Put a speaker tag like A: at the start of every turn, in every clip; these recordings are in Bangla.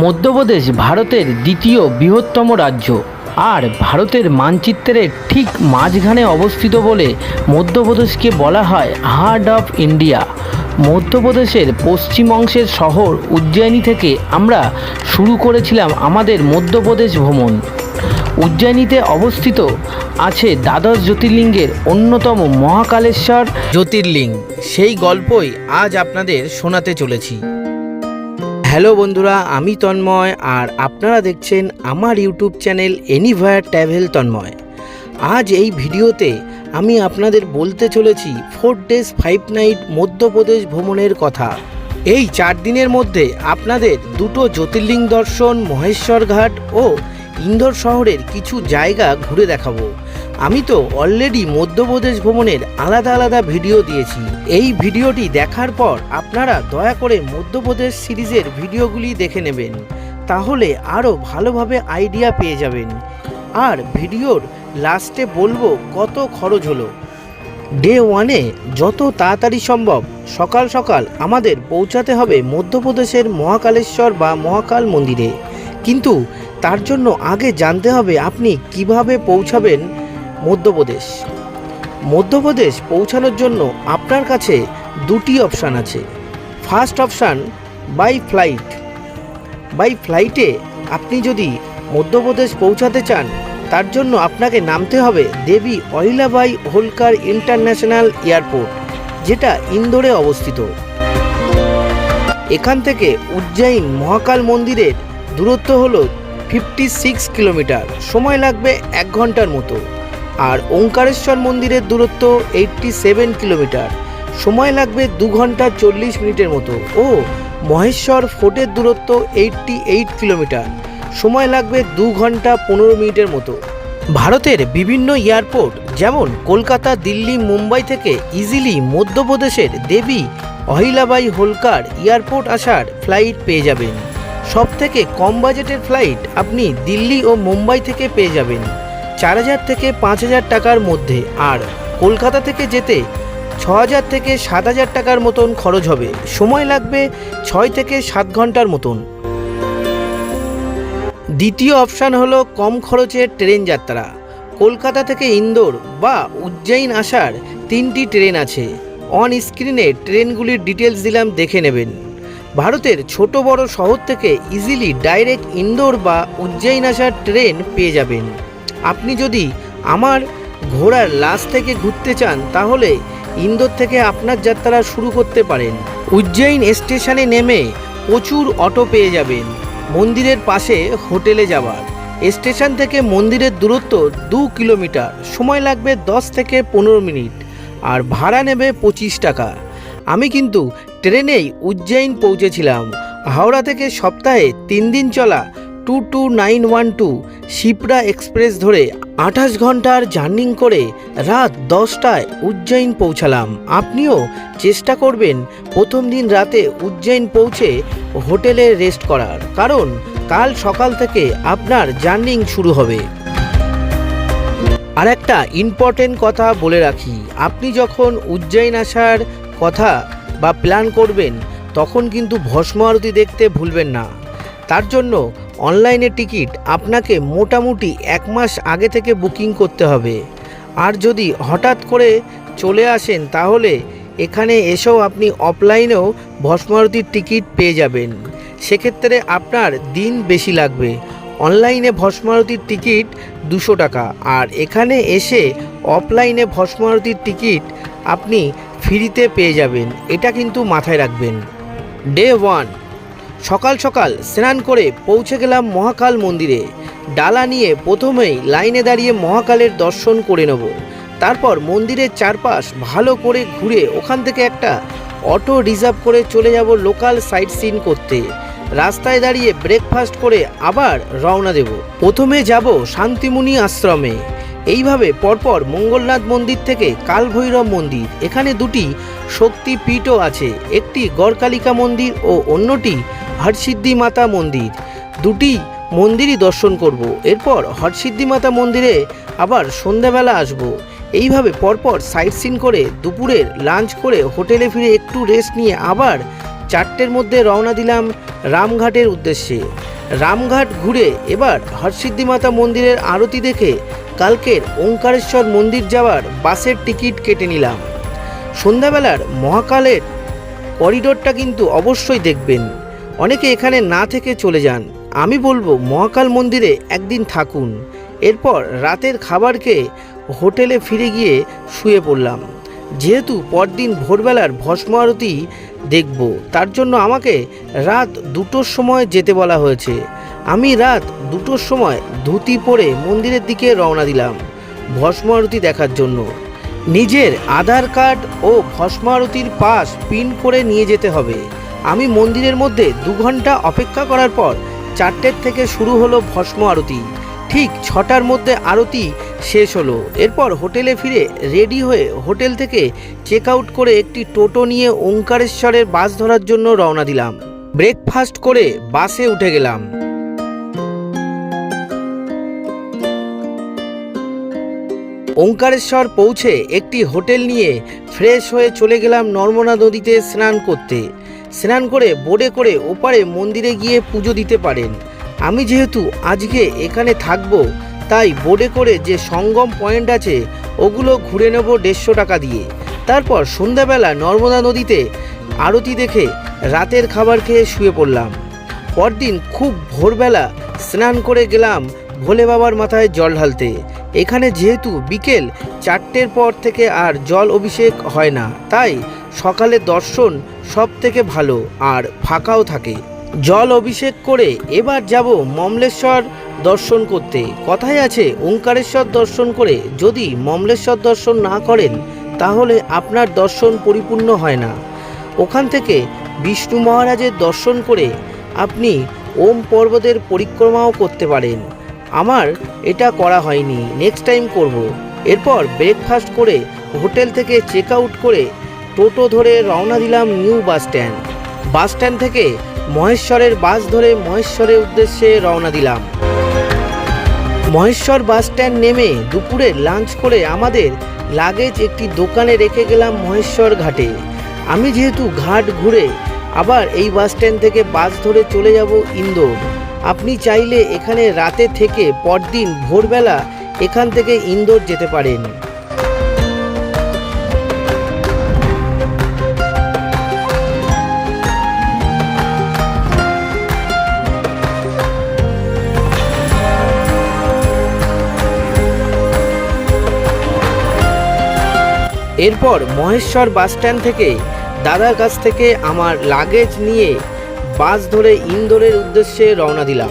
A: মধ্যপ্রদেশ ভারতের দ্বিতীয় বৃহত্তম রাজ্য। আর ভারতের মানচিত্রের ঠিক মাঝখানে অবস্থিত বলে মধ্যপ্রদেশকে বলা হয় হার্ট অফ ইন্ডিয়া। মধ্যপ্রদেশের পশ্চিম অংশের শহর উজ্জয়িনী থেকে আমরা শুরু করেছিলাম আমাদের মধ্যপ্রদেশ ভ্রমণ। উজ্জয়িনীতে অবস্থিত আছে দ্বাদশ জ্যোতির্লিঙ্গের অন্যতম মহাকালেশ্বর। জ্যোতির্লিঙ্গ, সেই গল্পই আজ আপনাদের শোনাতে চলেছি। হ্যালো বন্ধুরা, আমি তন্ময় আর আপনারা দেখছেন আমার YouTube channel anywhere travel Tonmoy. আজ এই ভিডিওতে আমি আপনাদের বলতে চলেছি four days five night Madhya Pradesh ভ্রমণের কথা। এই চার দিনের মধ্যে আপনাদের দুটো জ্যোতির্লিঙ্গ দর্শন মহেশ্বর ঘাট ও ইন্দোর শহরের কিছু জায়গা ঘুরে দেখাবো। আমি তো অলরেডি মধ্যপ্রদেশ ভ্রমণের আলাদা আলাদা ভিডিও দিয়েছি। এই ভিডিওটি দেখার পর আপনারা দয়া করে মধ্যপ্রদেশ সিরিজের ভিডিওগুলি দেখে নেবেন। তাহলে আরও ভালোভাবে আইডিয়া পেয়ে যাবেন। আর ভিডিওর লাস্টে বলব কত খরচ হলো। ডে ওয়ানে যত তাড়াতাড়ি সম্ভব সকাল সকাল আমাদের পৌঁছাতে হবে মধ্যপ্রদেশের মহাকালেশ্বর বা মহাকাল মন্দিরে। কিন্তু তার জন্য আগে জানতে হবে আপনি কীভাবে পৌঁছাবেন মধ্যপ্রদেশ। মধ্যপ্রদেশ পৌঁছানোর জন্য আপনার কাছে দুটি অপশান আছে। First option, by flight. By ফ্লাইটে আপনি যদি মধ্যপ্রদেশ পৌঁছাতে চান, তার জন্য আপনাকে নামতে হবে দেবী অহিলাবাই হোলকার ইন্টারন্যাশনাল এয়ারপোর্ট, যেটা ইন্দোরে অবস্থিত। এখান থেকে উজ্জয়িন মহাকাল মন্দিরের দূরত্ব হলো ফিফটি সিক্স কিলোমিটার সময় লাগবে এক ঘণ্টার মতো। আর ওঙ্কারেশ্বর মন্দিরের দূরত্ব এইটটি সেভেন কিলোমিটার সময় লাগবে দু ঘণ্টা চল্লিশ মিনিটের মতো। ও, মহেশ্বর ফোর্টের দূরত্ব এইটটি এইট কিলোমিটার সময় লাগবে দু ঘণ্টা পনেরো মিনিটের মতো। ভারতের বিভিন্ন এয়ারপোর্ট, যেমন কলকাতা, দিল্লি, মুম্বাই থেকে ইজিলি মধ্যপ্রদেশের দেবী অহিলাবাই হোলকার এয়ারপোর্ট আসার ফ্লাইট পেয়ে যাবেন। সব থেকে কম বাজেটের ফ্লাইট আপনি দিল্লি ও মুম্বাই থেকে পেয়ে যাবেন। চার হাজার থেকে পাঁচ হাজার টাকার মধ্যে। আর কলকাতা থেকে যেতে ছ হাজার থেকে সাত হাজার টাকার মতন খরচ হবে। সময় লাগবে ছয় থেকে সাত ঘণ্টার মতন। দ্বিতীয় অপশান হলো কম খরচের ট্রেন যাত্রা। কলকাতা থেকে ইন্দোর বা উজ্জয়িন আসার তিনটি ট্রেন আছে। অন স্ক্রিনে ট্রেনগুলির ডিটেলস দিলাম, দেখে নেবেন। ভারতের ছোট বড় শহর থেকে ইজিলি ডাইরেক্ট ইন্দোর বা উজ্জয়িন আসার ট্রেন পেয়ে যাবেন। আপনি যদি আমার ঘোড়ার লাশ থেকে ঘুরতে চান, তাহলে ইন্দোর থেকে আপনার যাত্রা শুরু করতে পারেন। উজ্জয়িন স্টেশনে নেমে প্রচুর অটো পেয়ে যাবেন। মন্দিরের পাশে হোটেলে যাওয়ার। স্টেশন থেকে মন্দিরের দূরত্ব দু কিলোমিটার। সময় লাগবে দশ থেকে পনেরো মিনিট। আর ভাড়া নেবে পঁচিশ টাকা। আমি কিন্তু ট্রেনেই উজ্জয়িন পৌঁছেছিলাম। হাওড়া থেকে সপ্তাহে তিন দিন চলা two two nine one two Shipra express ধরে আঠাশ ঘণ্টার জার্নিং করে রাত দশটায় উজ্জয়িন পৌঁছালাম। আপনিও চেষ্টা করবেন প্রথম দিন রাতে উজ্জয়িন পৌঁছে হোটেলে রেস্ট করার, কারণ কাল সকাল থেকে আপনার জার্নিং শুরু হবে। আর একটা ইম্পর্টেন্ট কথা বলে রাখি, আপনি যখন উজ্জয়িন আসার কথা বা প্ল্যান করবেন, তখন কিন্তু ভস্ম আরতি দেখতে ভুলবেন না। তার জন্য অনলাইনে টিকিট আপনাকে মোটামুটি এক মাস আগে থেকে বুকিং করতে হবে। আর যদি হঠাৎ করে চলে আসেন, তাহলে এখানে এসেও আপনি অফলাইনেও ভস্মারতির টিকিট পেয়ে যাবেন। সেক্ষেত্রে আপনার দিন বেশি লাগবে। অনলাইনে ভস্মারতির টিকিট দুশো টাকা। আর এখানে এসে অফলাইনে ভস্মারতির টিকিট আপনি ফ্রিতে পেয়ে যাবেন, এটা কিন্তু মাথায় রাখবেন। ডে ওয়ান সকাল সকাল স্নান করে পৌঁছে গেলাম মহাকাল মন্দিরে। ডালা নিয়ে প্রথমেই লাইনে দাঁড়িয়ে মহাকালের দর্শন করে নেব। তারপর মন্দিরের চারপাশ ভালো করে ঘুরে ওখান থেকে একটা অটো রিজার্ভ করে চলে যাব লোকাল সাইট সিন করতে। রাস্তায় দাঁড়িয়ে ব্রেকফাস্ট করে আবার রওনা দেব। প্রথমে যাব শান্তিমুনি আশ্রমে। এইভাবে পরপর মঙ্গলনাথ মন্দির থেকে কালভৈরব মন্দির। এখানে দুটি শক্তিপীঠও আছে, একটি গড়কালিকা মন্দির ও অন্যটি হরসিদ্ধি মাতা মন্দির। দুটি মন্দিরই দর্শন করব। এরপর হরসিদ্ধি মাতা মন্দিরে আবার সন্ধ্যাবেলা আসব। এইভাবে পরপর সাইট সিন করে দুপুরের লাঞ্চ করে হোটেলে ফিরে একটু রেস্ট নিয়ে আবার চারটের মধ্যে রওনা দিলাম রামঘাটের উদ্দেশ্যে। রামঘাট ঘুরে এবার হরসিদ্ধি মাতা মন্দিরের আরতি দেখে কালকের ওঙ্কারেশ্বর মন্দির যাওয়ার বাসের টিকিট কেটে নিলাম। সন্ধ্যাবেলার মহাকালের করিডোরটা কিন্তু অবশ্যই দেখবেন। অনেকে এখানে না থেকে চলে যান। আমি বলব মহাকাল মন্দিরে একদিন থাকুন। এরপর রাতের খাবার খেয়ে হোটেলে ফিরে গিয়ে শুয়ে পড়লাম। যেহেতু পরদিন ভোরবেলার ভস্ম আরতি দেখব, তার জন্য আমাকে রাত দুটোর সময় যেতে বলা হয়েছে। আমি রাত দুটোর সময় ধুতি পরে মন্দিরের দিকে রওনা দিলাম ভস্ম আরতি দেখার জন্য। নিজের আধার কার্ড ও ভস্ম আরতির পাস প্রিন্ট করে নিয়ে যেতে হবে। আমি মন্দিরের মধ্যে দু ঘণ্টা অপেক্ষা করার পর চারটের থেকে শুরু হলো ভস্ম আরতি। ঠিক ছটার মধ্যে আরতি শেষ হলো। এরপর হোটেলে ফিরে রেডি হয়ে হোটেল থেকে চেক আউট করে একটি টোটো নিয়ে ওঙ্কারেশ্বরের বাস ধরার জন্য রওনা দিলাম। ব্রেকফাস্ট করে বাসে উঠে গেলাম। ওঙ্কারেশ্বর পৌঁছে একটি হোটেল নিয়ে ফ্রেশ হয়ে চলে গেলাম নর্মদা নদীতে স্নান করতে। স্নান করে বোটে করে ওপারে মন্দিরে গিয়ে পুজো দিতে পারেন। আমি যেহেতু আজকে এখানে থাকব, তাই বোটে করে যে সঙ্গম পয়েন্ট আছে, ওগুলো ঘুরে নেব দেড়শো টাকা দিয়ে। তারপর সন্ধ্যাবেলা নর্মদা নদীতে আরতি দেখে রাতের খাবার খেয়ে শুয়ে পড়লাম। পরদিন খুব ভোরবেলা স্নান করে গেলাম ভোলে বাবার মাথায় জল ঢালতে। এখানে যেহেতু বিকেল, চারটের পর থেকে আর জল অভিষেক হয় না, তাই সকালে দর্শন সব থেকে ভালো আর ফাঁকাও থাকে। জল অভিষেক করে এবার যাব মমলেশ্বর দর্শন করতে। কথায় আছে, ওঙ্কারেশ্বর দর্শন করে যদি মমলেশ্বর দর্শন না করেন, তাহলে আপনার দর্শন পরিপূর্ণ হয় না। ওখান থেকে বিষ্ণু মহারাজের দর্শন করে আপনি ওম পর্বতের পরিক্রমাও করতে পারেন। আমার এটা করা হয়নি নেক্সট টাইম করব। এরপর ব্রেকফাস্ট করে হোটেল থেকে চেক আউট করে টোটো ধরে রওনা দিলাম new bus stand bus stand থেকে মহেশ্বরের বাস ধরে মহেশ্বরের উদ্দেশ্যে রওনা দিলাম। মহেশ্বর বাস স্ট্যান্ড নেমে দুপুরে লাঞ্চ করে আমাদের লাগেজ একটি দোকানে রেখে গেলাম মহেশ্বর ঘাটে। আমি যেহেতু ঘাট ঘুরে আবার এই বাস স্ট্যান্ড থেকে বাস ধরে চলে যাব ইন্দোর। আপনি চাইলে এখানে রাতে থেকে পরদিন ভোরবেলা এখান থেকে ইন্দোর যেতে পারেন। এরপর মহেশ্বর বাস স্ট্যান্ড থেকে দাদার কাছ থেকে আমার লাগেজ নিয়ে বাস ধরে ইন্দোরের উদ্দেশ্যে রওনা দিলাম।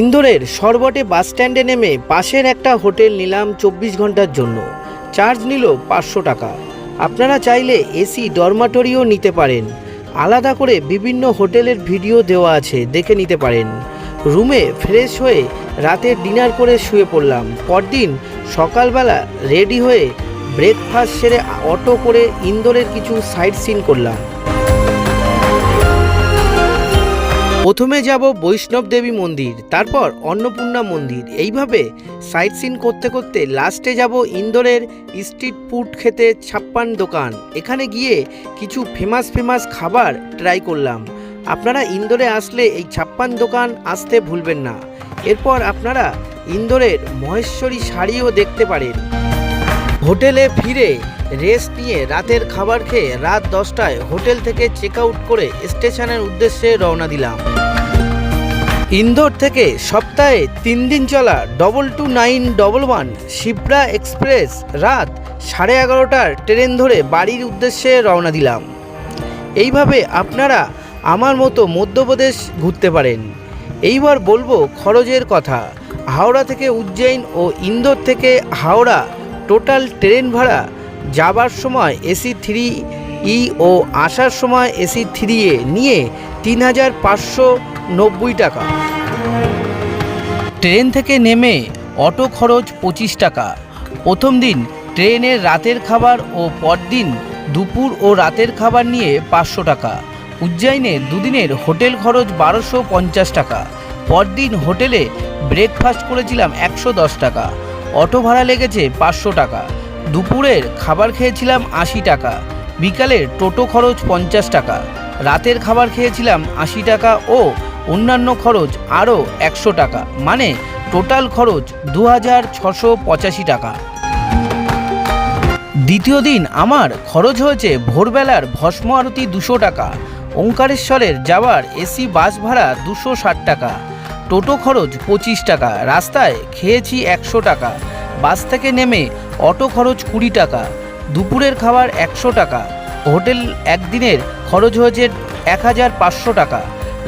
A: ইন্দোরের সরবটে বাস স্ট্যান্ডে নেমে পাশের একটা হোটেল নিলাম চব্বিশ ঘণ্টার জন্য। চার্জ নিল পাঁচশো টাকা। আপনারা চাইলে এসি, ডরমাটরিও নিতে পারেন। আলাদা করে বিভিন্ন হোটেলের ভিডিও দেওয়া আছে, দেখে নিতে পারেন। রুমে ফ্রেশ হয়ে রাতের ডিনার করে শুয়ে পড়লাম। পরদিন সকালবেলা রেডি হয়ে ব্রেকফাস্ট সেরে অটো করে ইন্দোরের কিছু সাইট সিন করলাম। প্রথমে যাব বৈষ্ণব দেবী মন্দির, তারপর অন্নপূর্ণা মন্দির। এইভাবে সাইট সিন করতে করতে লাস্টে যাব ইন্দোরের স্ট্রিট ফুড খেতে ছাপ্পান দোকান। এখানে গিয়ে কিছু ফেমাস ফেমাস খাবার ট্রাই করলাম। আপনারা ইন্দোরে আসলে এই ছাপ্পান দোকান আসতে ভুলবেন না। এরপর আপনারা ইন্দোরের মহেশ্বরী শাড়িও দেখতে পারেন। হোটেলে ফিরে রেস্ট নিয়ে রাতের খাবার খেয়ে রাত দশটায় হোটেল থেকে চেক আউট করে স্টেশনের উদ্দেশ্যে রওনা দিলাম। ইন্দোর থেকে সপ্তাহে তিন দিন চলা double two nine double one Shipra express রাত সাড়ে এগারোটার ট্রেন ধরে বাড়ির উদ্দেশ্যে রওনা দিলাম। এইভাবে আপনারা আমার মতো মধ্যপ্রদেশ ঘুরতে পারেন। এইবার বলব খরচের কথা। হাওড়া থেকে উজ্জৈন ও ইন্দোর থেকে হাওড়া টোটাল ট্রেন ভাড়া যাবার সময় এসি থ্রি ই ও আসার সময় এসি থ্রি এ নিয়ে তিন হাজার পাঁচশো নব্বই টাকা। ট্রেন থেকে নেমে অটো খরচ পঁচিশ টাকা। প্রথম দিন ট্রেনের রাতের খাবার ও পরদিন দুপুর ও রাতের খাবার নিয়ে পাঁচশো টাকা। উজ্জয়নে দুদিনের হোটেল খরচ বারোশো পঞ্চাশ টাকা। পরদিন হোটেলে ব্রেকফাস্ট করেছিলাম একশো দশ টাকা। অটো ভাড়া লেগেছে পাঁচশো টাকা। দুপুরের খাবার খেয়েছিলাম আশি টাকা। বিকালের টোটো খরচ পঞ্চাশ টাকা। রাতের খাবার খেয়েছিলাম আশি টাকা ও অন্যান্য খরচ আরও একশো টাকা। মানে টোটাল খরচ দু হাজার ছশো পঁচাশি টাকা। দ্বিতীয় দিন আমার খরচ হয়েছে ভোরবেলার ভস্ম আরতি দুশো টাকা। ওঙ্কারেশ্বরের যাওয়ার এসি বাস ভাড়া দুশো ষাট টাকা। টোটো খরচ পঁচিশ টাকা, রাস্তায় খেয়েছি একশো টাকা, বাস থেকে নেমে অটো খরচ কুড়ি টাকা, দুপুরের খাবার একশো টাকা, হোটেল একদিনের খরচ হয়েছে এক হাজার পাঁচশো টাকা,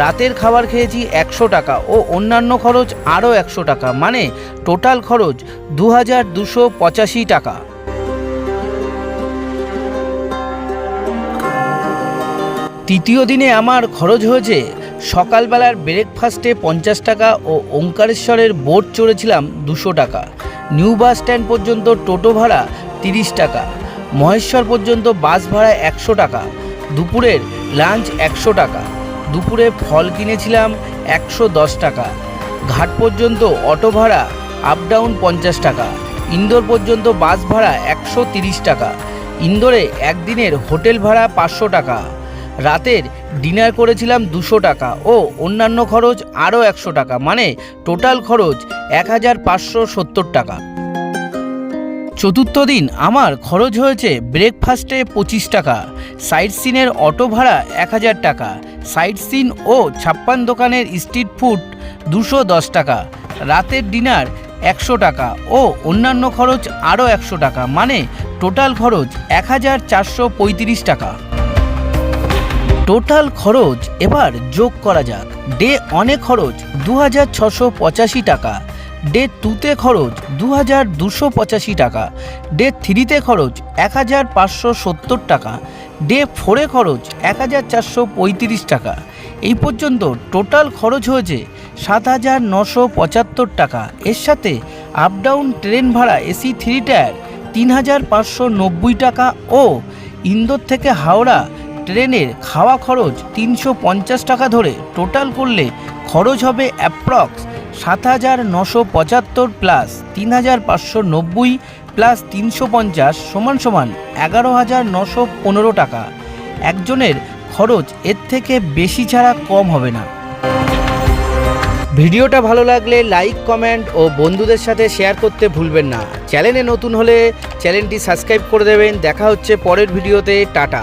A: রাতের খাবার খেয়েছি একশো টাকা ও অন্যান্য খরচ আরও একশো টাকা মানে টোটাল খরচ দু হাজার দুশো পঁচাশি টাকা। তৃতীয় দিনে আমার খরচ হয়েছে সকালবেলার ব্রেকফাস্টে পঞ্চাশ টাকা ও ওঙ্কারেশ্বরের বোট চড়েছিলাম দুশো টাকা। নিউ বাস স্ট্যান্ড পর্যন্ত টোটো ভাড়া তিরিশ টাকা। মহেশ্বর পর্যন্ত বাস ভাড়া একশো টাকা। দুপুরের লাঞ্চ একশো টাকা। দুপুরে ফল কিনেছিলাম একশো দশ টাকা। ঘাট পর্যন্ত অটো ভাড়া আপ ডাউন পঞ্চাশ টাকা। ইন্দোর পর্যন্ত বাস ভাড়া একশো তিরিশ টাকা। ইন্দোরে একদিনের হোটেল ভাড়া পাঁচশো টাকা। রাতের ডিনার করেছিলাম দুশো টাকা ও অন্যান্য খরচ আরও একশো টাকা মানে টোটাল খরচ এক হাজার পাঁচশো সত্তর টাকা। চতুর্থ দিন আমার খরচ হয়েছে ব্রেকফাস্টে পঁচিশ টাকা সাইট সিনের অটো ভাড়া এক হাজার টাকা সাইট সিন ও ছাপ্পান দোকানের স্ট্রিট ফুড দুশো দশ টাকা, রাতের ডিনার একশো টাকা ও অন্যান্য খরচ আরও একশো টাকা মানে টোটাল খরচ এক হাজার চারশো পঁয়ত্রিশ টাকা। টোটাল খরচ এবার যোগ করা যাক। ডে অনে খরচ দু টাকা। ডে টুতে খরচ দু হাজার দুশো পঁচাশি টাকা। ডে থ্রিতে খরচ এক হাজার পাঁচশো সত্তর টাকা। ডে ফোরে খরচ এক হাজার চারশো পঁয়ত্রিশ টাকা। এই পর্যন্ত টোটাল খরচ হয়েছে সাত হাজার নশো পঁচাত্তর টাকা। এর সাথে আপ ডাউন ট্রেন ভাড়া, এসি থ্রি টায়ার তিন হাজার পাঁচশো নব্বই টাকা ও ইন্দোর থেকে হাওড়া ট্রেনের খাওয়া খরচ তিনশো পঞ্চাশ টাকা ধরে টোটাল করলে খরচ হবে অ্যাপ্রক্স সাত হাজার নশো পঁচাত্তর প্লাস তিন হাজার পাঁচশো নব্বই প্লাস তিনশো পঞ্চাশ সমান সমান এগারো হাজার নশো পনেরো টাকা। একজনের খরচ এর থেকে বেশি ছাড়া কম হবে না। ভিডিওটা ভালো লাগলে লাইক, কমেন্ট ও বন্ধুদের সাথে শেয়ার করতে ভুলবেন না। চ্যানেলে নতুন হলে চ্যানেলটি সাবস্ক্রাইব করে দেবেন। দেখা হচ্ছে পরের ভিডিওতে। টাটা।